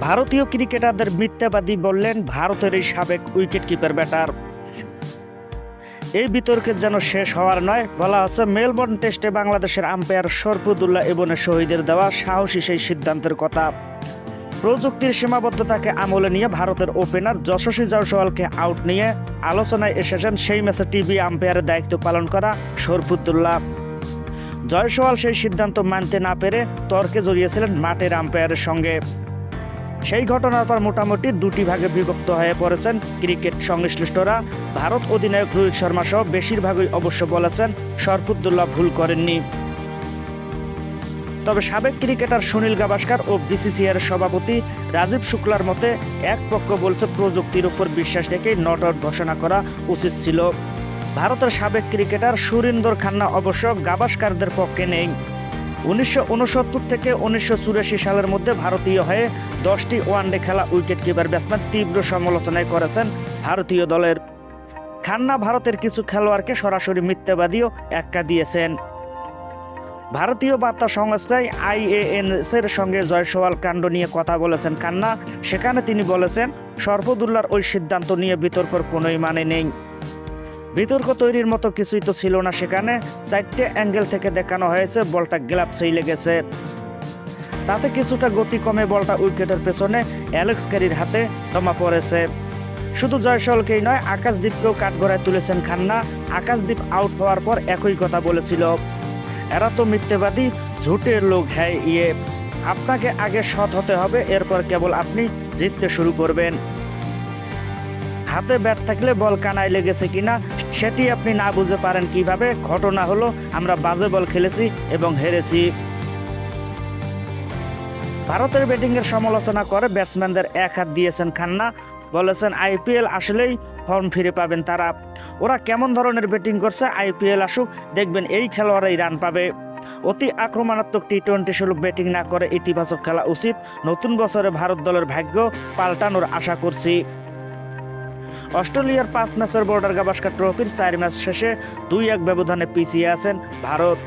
ভারতীয় ক্রিকেটারদের মিথ্যাবাদী বললেন ভারতের এই সাবেক উইকেট কিপার ব্যাটার। এই বিতর্কের যেন শেষ হওয়ার নয়, বলা হচ্ছে মেলবোর্ন টেস্টে বাংলাদেশের আম্পায়ার শরফুদুল্লাহ ইবনের শহীদের দেওয়া সাহসী সেই সিদ্ধান্তের কথা। প্রযুক্তির সীমাবদ্ধতাকে আমলে নিয়ে ভারতের ওপেনার যশস্বী জয়সওয়ালকে আউট নিয়ে আলোচনায় এসেছেন সেই ম্যাচে টিভি আম্পায়ারের দায়িত্ব পালন করা শরফুদ্দুল্লাহ জয়সওয়াল সেই সিদ্ধান্ত মানতে না পেরে তর্কে জড়িয়েছিলেন মাঠের আম্পায়ারের সঙ্গে। সেই ঘটনার পর মোটামুটি দুটি ভাগে বিভক্ত হয়ে পড়েছেন ক্রিকেট সংশ্লিষ্টরা। ভারত অধিনায়ক রোহিত শর্মা সহ বেশিরভাগই অবশ্য বলেছেন শরফুদ্দুল্লাহ ভুল করেননি। তবে সাবেক ক্রিকেটার সুনীল গাভাস্কার ও বিসিসিআর সভাপতি রাজীব শুক্লার মতে এক পক্ষ বলছে প্রযুক্তির উপর বিশ্বাস রেখেই নট আউট ঘোষণা করা উচিত ছিল। ভারতের সাবেক ক্রিকেটার সুরিন্দর খান্না অবশ্য গাভাস্কারদের পক্ষে নেই। উনিশশো উনসত্তর থেকে উনিশশো চুরাশি সালের মধ্যে ভারতীয় হয়ে দশটি ওয়ানডে খেলা উইকেট কিপার ব্যাটসম্যান তীব্র সমালোচনায় করেছেন ভারতীয় দলের। খান্না ভারতের কিছু খেলোয়াড়কে সরাসরি মিথ্যাবাদীও এক্কা দিয়েছেন। ভারতীয় বার্তা সংস্থায় আইএএনএস এর সঙ্গে জয়সওয়াল কাণ্ড নিয়ে কথা বলেছেন খান্না। সেখানে তিনি বলেছেন সরফদুল্লার ওই সিদ্ধান্ত নিয়ে বিতর্কর কোনোই মানে নেই। বিতর্ক তৈরির মতো কিছুই তো ছিল না সেখানে। চারটে অ্যাঙ্গেল থেকে দেখানো হয়েছে, বলটা গ্লাভসেই লেগেছে। তাতে কিছুটা গতি কমে বলটা উইকেটের পেছনে অ্যালেক্স ক্যারির হাতে জমা পড়েছে। শুধু জয়সলকেই নয় আকাশদ্বীপকেও কাঠগড়ায় তুলেছেন খান্না। আকাশদ্বীপ আউট হওয়ার পর একই কথা বলেছিল। এরা তো মিথ্যেবাদী, ঝুটের লোক হ্যাঁ ইয়ে। আপনাকে আগে সৎ হতে হবে, এরপর কেবল আপনি জিততে শুরু করবেন। হাতে ব্যাট থাকলে বল কানায় লেগেছে কিনা, সেটি আপনি না বুঝে পারেন কীভাবে। ঘটনা হলো, আমরা বাজে বল খেলেছি এবং হেরেছি। ভারতের ব্যাটিংয়ের সমালোচনা করে ব্যাটসম্যানদের এক হাত দিয়েছেন খান্না। বলেছেন, আইপিএল আসলেই ফর্ম ফিরে পাবেন তারা। ওরা কেমন ধরনের ব্যাটিং করছে, আইপিএল আসুক, দেখবেন এই খেলোয়াড়াই রান পাবে। অতি আক্রমণাত্মক টি টোয়েন্টি সুলভ ব্যাটিং না করে ইতিবাচক খেলা উচিত। নতুন বছরে ভারত দলের ভাগ্য পাল্টানোর আশা করছি। অস্ট্রেলিয়ার পাঁচ ম্যাচের বর্ডার গাভাস্কার ট্রফির চার ম্যাচ শেষে দুই এক ব্যবধানে পিছিয়ে আছেন ভারত।